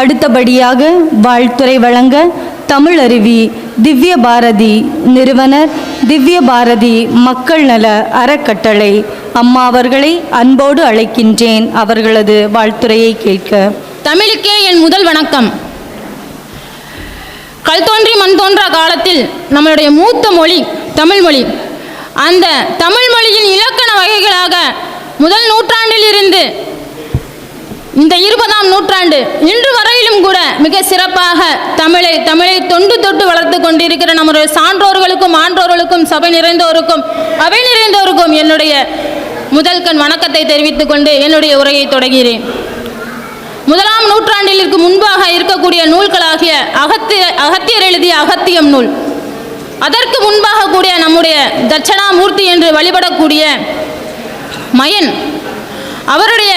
அடுத்தபடியாக வாழ்த்துறை வழங்க தமிழருவி திவ்ய பாரதி நிறுவனர் திவ்ய பாரதி மக்கள் நல அறக்கட்டளை அம்மா அவர்களை அன்போடு அழைக்கின்றேன். அவர்களது வாழ்த்துறையை கேட்க. தமிழுக்கே என் முதல் வணக்கம். கல் தோன்றி மண் தோன்றா காலத்தில் நம்மளுடைய மூத்த மொழி தமிழ்மொழி அந்த தமிழ் மொழியின் இலக்கண வகைகளாக முதல் நூற்றாண்டில் இருந்து இந்த இருபதாம் நூற்றாண்டு இன்று வரையிலும் கூட மிக சிறப்பாக தமிழை தமிழை தொண்டு தொட்டு வளர்த்து கொண்டிருக்கிற நம்முடைய சான்றோர்களுக்கும் ஆன்றோர்களுக்கும் சபை நிறைந்தோருக்கும் அவை நிறைந்தோருக்கும் என்னுடைய முதல் கண் வணக்கத்தை தெரிவித்துக் கொண்டு என்னுடைய உரையை தொடங்குகிறேன் முதலாம் நூற்றாண்டிற்கு முன்பாக இருக்கக்கூடிய நூல்களாகிய அகத்திய அகத்தியர் எழுதிய அகத்தியம் நூல். அதற்கு முன்பாக கூடிய நம்முடைய தட்சணாமூர்த்தி என்று வழிபடக்கூடிய மயன். அவருடைய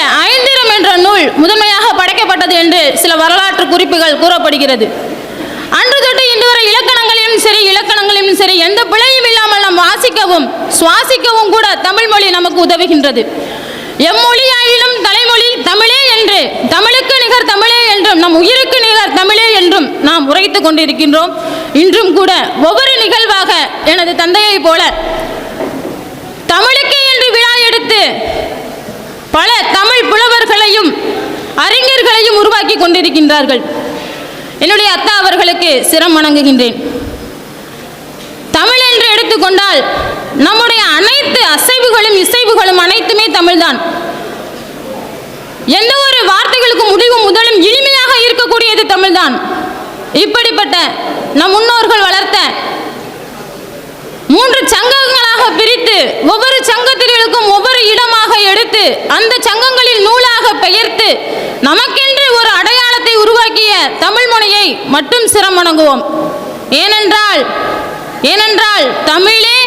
என்ற நூல் முதன்மையாக படைக்கப்பட்டது என்று சில வரலாற்று குறிப்புகள் கூறப்படுகிறது. அன்று தொட்டு இன்று வரை இலக்கணங்களிலும் சரி இலக்கணங்களிலும் சரி எந்த பிழையும் இல்லாமல் நாம் வாசிக்கவும் சுவாசிக்கவும் கூட தமிழ் மொழி நமக்கு உதவுகின்றது. எம்மொழியாயிலும் தலைமொழி தமிழே என்று தமிழுக்கு நிகர் தமிழே என்றும் நம் உயிருக்கு நிகர் தமிழே என்றும் நாம் உரைத்து கொண்டிருக்கின்றோம். இன்றும் கூட ஒவ்வொரு நிகழ்வாக எனது தந்தையை போல தமிழுக்கே என்று விழா எடுத்து பல தமிழ் அறிஞர்களையும் உருவாக்கி கொண்டிருக்கின்றார்கள். என்னுடைய அத்தா அவர்களுக்கு சிரம் வணங்குகின்றேன். தமிழ் என்று எடுத்துக்கொண்டால் நம்முடைய அனைத்து அசைவுகளும் இசைவுகளும் அனைத்துமே தமிழ்தான். எந்த ஒரு வார்த்தைகளுக்கு முடிவும் முதலும் இனிமையாக இருக்கக்கூடியது தமிழ்தான். இப்படிப்பட்ட நம் முன்னோர்கள் வளர்த்த மூன்று சங்கங்களாக பிரித்து ஒவ்வொரு சங்கத்திற்கும் ஒவ்வொரு இடமாக எடுத்து அந்த சங்க நமக்கென்று ஒரு அடையாளத்தை உருவாக்கிய தமிழ் மொழியை மட்டும் சிரம் வணங்குவோம் ஏனென்றால் ஏனென்றால் தமிழே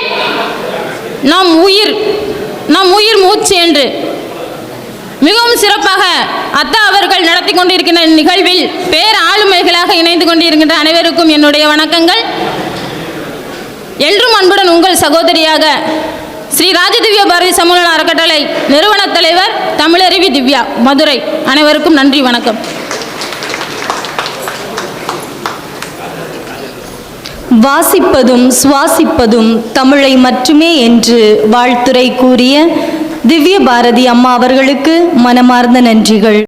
நம் உயிர் நம் உயிர் மூச்சு என்று. மிகவும் சிறப்பாக அத்தா அவர்கள் நடத்தி கொண்டிருக்கின்ற நிகழ்வில் பேர் ஆளுமைகளாக இணைந்து கொண்டிருக்கின்ற அனைவருக்கும் என்னுடைய வணக்கங்கள். என்றும் அன்புடன் உங்கள் சகோதரியாக ஸ்ரீ ராஜதிவ்ய பாரதி சமூக அறக்கட்டளை நிறுவன தலைவர் தமிழருவி திவ்யா மதுரை. அனைவருக்கும் நன்றி வணக்கம். வாசிப்பதும் சுவாசிப்பதும் தமிழை மட்டுமே என்று வாழ்த்துரை கூறிய திவ்ய பாரதி அம்மா அவர்களுக்கு மனமார்ந்த நன்றிகள்.